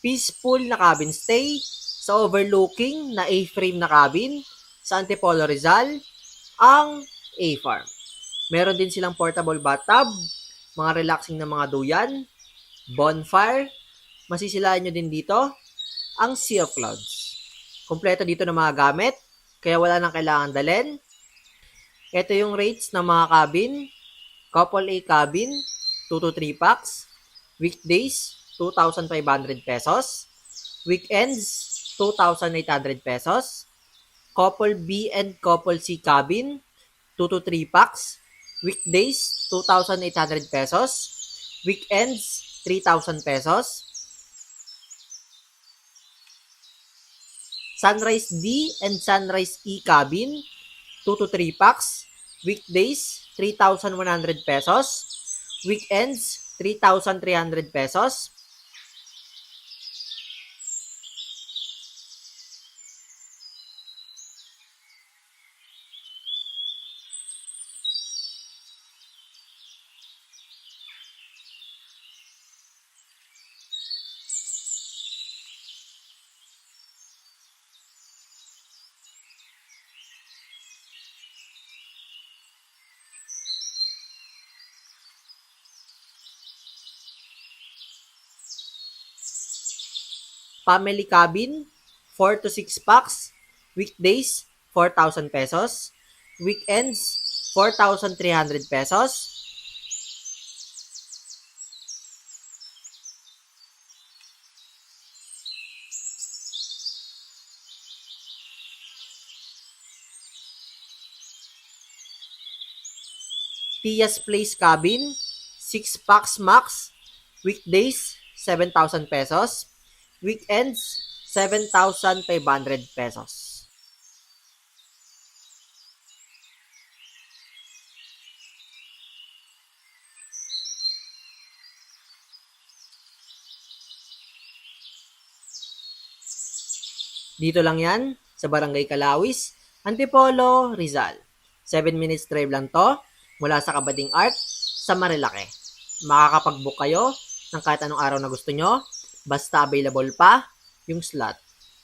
peaceful na cabin stay sa overlooking na A-frame na cabin sa Antipolo Rizal, ang A-Farm. Meron din silang portable bathtub, mga relaxing na mga duyan, bonfire, masisilayan nyo din dito, ang Sea of Clouds. Kompleto dito ng mga gamit, kaya wala nang kailangan dalhin. Ito yung rates ng mga cabin. Couple A cabin, 2 to 3 packs. Weekdays, 2,500 pesos. Weekends, 2,800 pesos. Couple B and Couple C cabin, 2 to 3 packs. Weekdays, 2,800 pesos. Weekends, 3,000 pesos. Sunrise D and Sunrise E cabin, 2 to 3 packs. Weekdays, 3,100 pesos. Weekends, 3,300 pesos. Family cabin, 4 to 6 packs. Weekdays, 4,000 pesos. Weekends, 4,300 pesos. Tia's Place Cabin, 6 packs max. Weekdays, 7,000 pesos. Weekends, 7,500 pesos. Dito lang yan, sa Barangay Kalawis, Antipolo, Rizal. 7 minutes drive lang to, mula sa Kabading Art, sa Marilake. Makakapag-book kayo ng kahit anong araw na gusto nyo, basta available pa yung slot.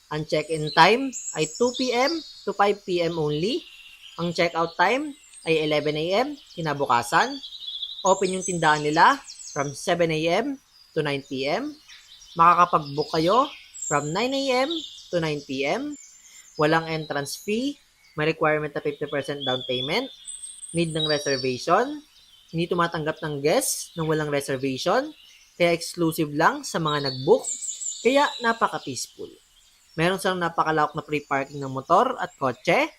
Ang check-in time ay 2 p.m. to 5 p.m. only. Ang check-out time ay 11 a.m. kinabukasan. Open yung tindahan nila from 7 a.m. to 9 p.m. Makakapag-book kayo from 9 a.m. to 9 p.m. Walang entrance fee. May requirement na 50% down payment. Need ng reservation. Hindi tumatanggap ng guests ng walang reservation. Kaya exclusive lang sa mga nag-book. Kaya napaka-peaceful. Meron silang napakalawak na free parking ng motor at kotse.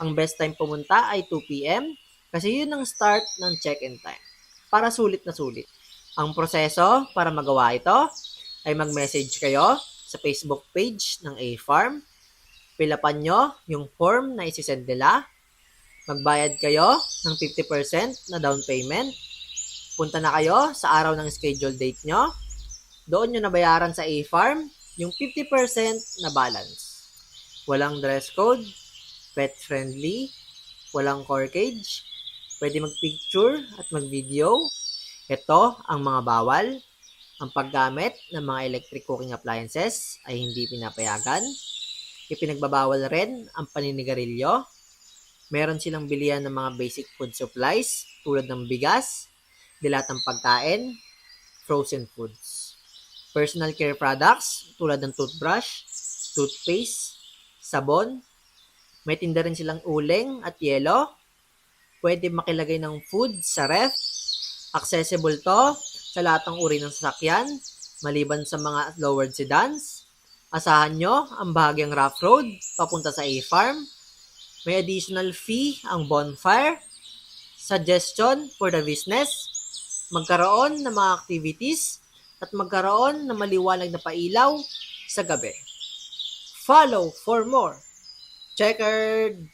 Ang best time pumunta ay 2 p.m. kasi yun ang start ng check-in time. Para sulit na sulit. Ang proseso para magawa ito ay mag-message kayo sa Facebook page ng A-Farm. Pilapan nyo yung form na isisend nila. Magbayad kayo ng 50% na down payment. Punta na kayo sa araw ng schedule date nyo. Doon nyo nabayaran sa A-Farm yung 50% na balance. Walang dress code, pet friendly, walang core cage, pwede mag-picture at mag-video. Ito ang mga bawal. Ang paggamit ng mga electric cooking appliances ay hindi pinapayagan. Ipinagbabawal rin ang paninigarilyo. Meron silang bilihan ng mga basic food supplies tulad ng bigas, dilatang pagkain, frozen foods. Personal care products tulad ng toothbrush, toothpaste, sabon. May tinda rin silang uling at yelo. Pwede makilagay ng food sa ref. Accessible to sa lahat ng uri ng sasakyan, maliban sa mga lowered sedans. Asahan nyo ang bahagyang rough road papunta sa A-Farm. May additional fee ang bonfire. Suggestion for the business. Magkaroon ng mga activities at magkaroon ng maliwanag na pailaw sa gabi. Follow for more. Checkered!